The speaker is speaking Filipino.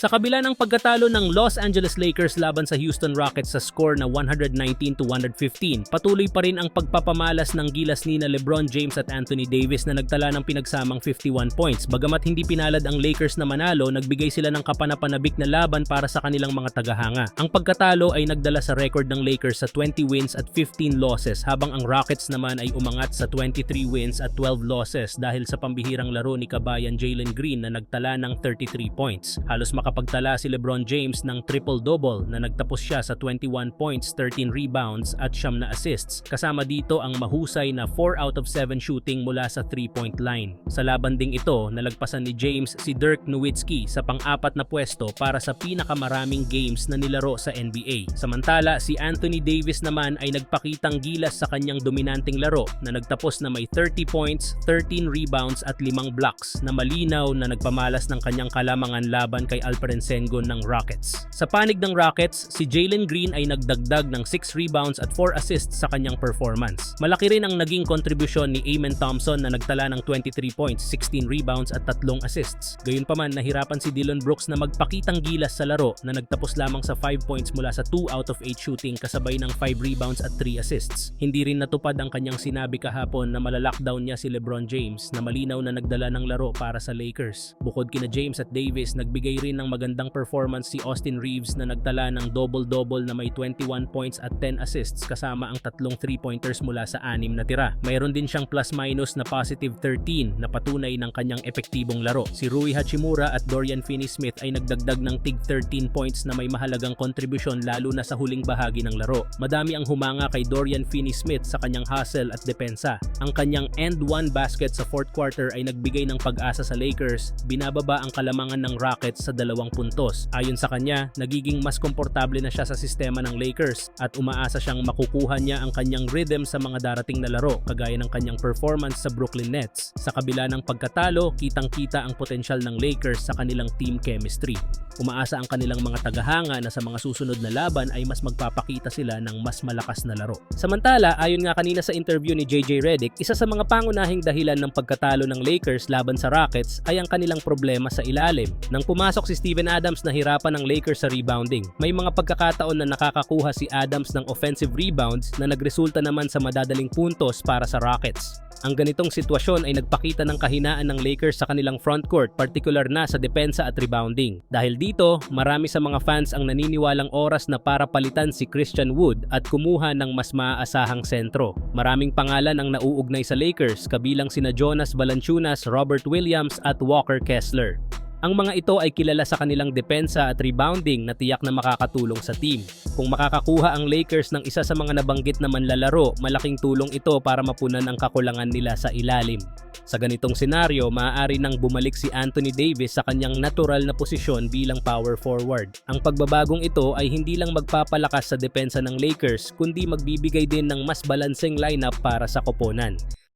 Sa kabila ng pagkatalo ng Los Angeles Lakers laban sa Houston Rockets sa score na 119 to 115, patuloy pa rin ang pagpapamalas ng gilas ni na LeBron James at Anthony Davis na nagtala ng pinagsamang 51 points. Bagamat hindi pinalad ang Lakers na manalo, nagbigay sila ng kapanapanabik na laban para sa kanilang mga tagahanga. Ang pagkatalo ay nagdala sa record ng Lakers sa 20 wins at 15 losses habang ang Rockets naman ay umangat sa 23 wins at 12 losses dahil sa pambihirang laro ni kabayan Jalen Green na nagtala ng 33 points. Halos makapagtala si LeBron James ng triple-double na nagtapos siya sa 21 points, 13 rebounds at siyam na assists. Kasama dito ang mahusay na 4 out of 7 shooting mula sa 3-point line. Sa laban ding ito, nalagpasan ni James si Dirk Nowitzki sa pang-apat na pwesto para sa pinakamaraming games na nilaro sa NBA. Samantala, si Anthony Davis naman ay nagpakitang gilas sa kanyang dominanteng laro na nagtapos na may 30 points, 13 rebounds at 5 blocks na malinaw na nagpamalas ng kanyang kalamangan laban kay Alperen Sengun ng Rockets. Sa panig ng Rockets, si Jalen Green ay nagdagdag ng 6 rebounds at 4 assists sa kanyang performance. Malaki rin ang naging kontribusyon ni Amen Thompson na nagtala ng 23 points, 16 rebounds at 3 assists. Gayunpaman, nahirapan si Dylan Brooks na magpakitang gilas sa laro na nagtapos lamang sa 5 points mula sa 2 out of 8 shooting kasabay ng 5 rebounds at 3 assists. Hindi rin natupad ang kanyang sinabi kahapon na malalockdown niya si LeBron James na malinaw na nagdala ng laro para sa Lakers. Bukod kina James at Davis, nagbigay rin ng magandang performance si Austin Reeves na nagtala ng double-double na may 21 points at 10 assists kasama ang tatlong 3-pointers mula sa anim na tira. Mayroon din siyang plus-minus na positive 13 na patunay ng kanyang epektibong laro. Si Rui Hachimura at Dorian Finney-Smith ay nagdagdag ng tig 13 points na may mahalagang kontribusyon lalo na sa huling bahagi ng laro. Madami ang humanga kay Dorian Finney-Smith sa kanyang hustle at depensa. Ang kanyang end one basket sa fourth quarter ay nagbigay ng pag-asa sa Lakers, binababa ang kalamangan ng Rockets sa dalawang puntos. Ayon sa kanya, nagiging mas komportable na siya sa sistema ng Lakers at umaasa siyang makukuha niya ang kanyang rhythm sa mga darating na laro kagaya ng kanyang performance sa Brooklyn Nets. Sa kabila ng pagkatalo, kitang-kita ang potensyal ng Lakers sa kanilang team chemistry. Umaasa ang kanilang mga tagahanga na sa mga susunod na laban ay mas magpapakita sila ng mas malakas na laro. Samantala, ayon nga kanina sa interview ni JJ Redick, isa sa mga pangunahing dahilan ng pagkatalo ng Lakers laban sa Rockets ay ang kanilang problema sa ilalim. Nang pumasok si Steven Adams, nahirapan ng Lakers sa rebounding. May mga pagkakataon na nakakakuha si Adams ng offensive rebounds na nagresulta naman sa madadaling puntos para sa Rockets. Ang ganitong sitwasyon ay nagpakita ng kahinaan ng Lakers sa kanilang frontcourt, particular na sa depensa at rebounding. Dahil dito, marami sa mga fans ang naniniwalang oras na para palitan si Christian Wood at kumuha ng mas maaasahang sentro. Maraming pangalan ang nauugnay sa Lakers, kabilang sina Jonas Valanciunas, Robert Williams at Walker Kessler. Ang mga ito ay kilala sa kanilang depensa at rebounding na tiyak na makakatulong sa team. Kung makakakuha ang Lakers ng isa sa mga nabanggit na manlalaro, malaking tulong ito para mapunan ang kakulangan nila sa ilalim. Sa ganitong senaryo, maaari nang bumalik si Anthony Davis sa kanyang natural na posisyon bilang power forward. Ang pagbabagong ito ay hindi lang magpapalakas sa depensa ng Lakers, kundi magbibigay din ng mas balanseng lineup para sa koponan.